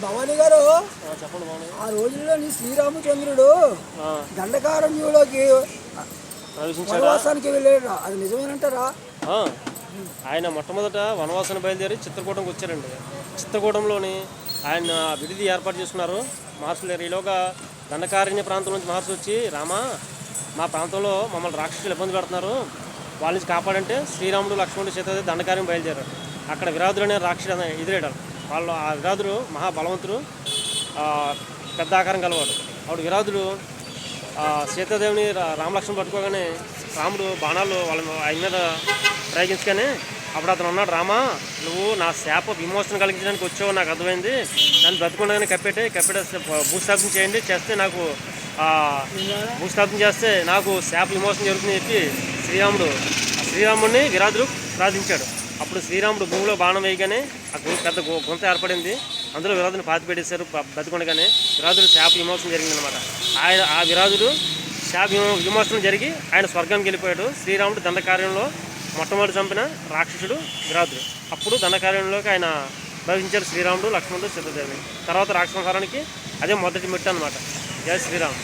భవానీ గారు ఆ, ఆ రోజుల్లోని శ్రీరామచంద్రుడు దండకారణ్యంలోకి వనవాసానికి వెళ్ళాడు అది నిజమేనంటారా? ఆయన మొట్టమొదట వనవాసాన్ని బయలుదేరి చిత్రకూటంకి వచ్చారండి. చిత్రకూటంలోని ఆయన విడిది ఏర్పాటు చేసుకున్నారు. మహర్షులు. ఈలోగా దండకారణ్య ప్రాంతం నుంచి మహర్షి వచ్చి రామా మా ప్రాంతంలో మమ్మల్ని రాక్షసులు ఇబ్బంది పెడుతున్నారు. వాళ్ళ నుంచి కాపాడంటే శ్రీరాముడు లక్ష్మణుడు సీతాదేవి దండకార్యం బయలుదేరారు. అక్కడ విరాధుడు అనే రాక్షసుడు ఎదురేడారు వాళ్ళు ఆ విరాధుడు మహాబలవంతుడు పెద్ద ఆకారం కలవాడు ఆవిడ విరాధుడు సీతాదేవిని రా- రామలక్ష్మణ్ పట్టుకోగానే రాముడు బాణాలు వాళ్ళ ఆయన మీద ప్రయోగించగానే అప్పుడు అతను అన్నాడు రామా నువ్వు నా శాప విమోచన కలిగించడానికి వచ్చావు నాకు అర్థమైంది. నన్ను బ్రతకుండగానే కప్పెట్టే కప్పెట్టేస్తే భూస్థాపన చేయండి చేస్తే నాకు ఆ, భూస్థాపన చేస్తే నాకు శాప విమోచన జరుగుతుందని చెప్పి శ్రీరాముడు శ్రీరాముడిని విరాధుడు ప్రార్థించాడు. అప్పుడు శ్రీరాముడు భూమిలో బాణం వేయగానే ఆ గుంత పెద్ద గుంత ఏర్పడింది. అందులో విరాధుని పాతి పెట్టేశారు బతికొండగానే విరాధుడు శాప విమోచన జరిగిందనమాట ఆయన ఆ విరాధుడు శాప విమోచనం జరిగి ఆయన స్వర్గానికి వెళ్ళిపోయాడు. శ్రీరాముడు దండకార్యంలో మొట్టమొదటి చంపిన రాక్షసుడు విరాధుడు. అప్పుడు దండకార్యంలోకి ఆయన భవించారు శ్రీరాముడు లక్ష్మణుడు సిద్ధదేవి తర్వాత రాక్షసంహారానికి అదే మొదటి మెట్టు అనమాట జయ శ్రీరాముడు